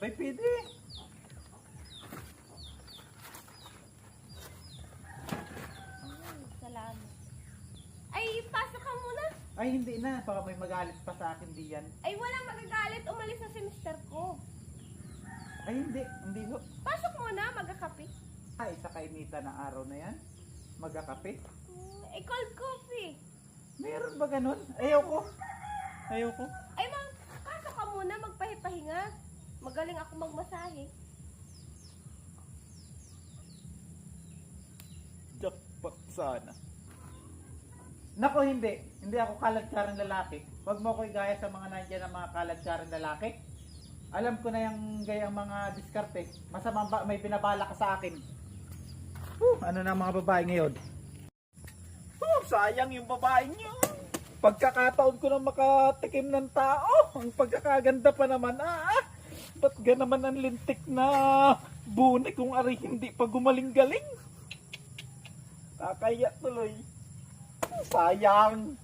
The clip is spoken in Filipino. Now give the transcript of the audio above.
Abay, pwede. Ay, salamat. Ay, pasok ka muna. Ay, hindi na. Baka may magalit pa sa akin diyan. Ay, walang magagalit. Umalis na si mister ko. Ay, hindi. Hindi ho. Pasok muna, magkakape. Ay, sa kainitan ng araw na yan. Magkakape. Hmm, eh, cold coffee. Meron ba ganun? Ayaw ko. Ayaw ko. Ay, ma'am, pasok ka muna, magpahipahinga. Magaling ako magmasahe. Jackpot sana. Nako, hindi. Hindi ako kaladkarang lalaki. Huwag mo ko igaya sa mga nandiyan ng mga kaladkarang lalaki. Alam ko na yung gayang mga diskarte. Masamang ba, may binabala ka sa akin. Whew, ano na mga babae ngayon? Oh, sayang yung babae niyo. Pagkakataon ko na makatikim ng tao. Ang pagkakaganda pa naman. Ah, ba't ga naman ang lintik na bunik kung ari hindi pa gumaling-galing? Kakaya tuloy. Sayang.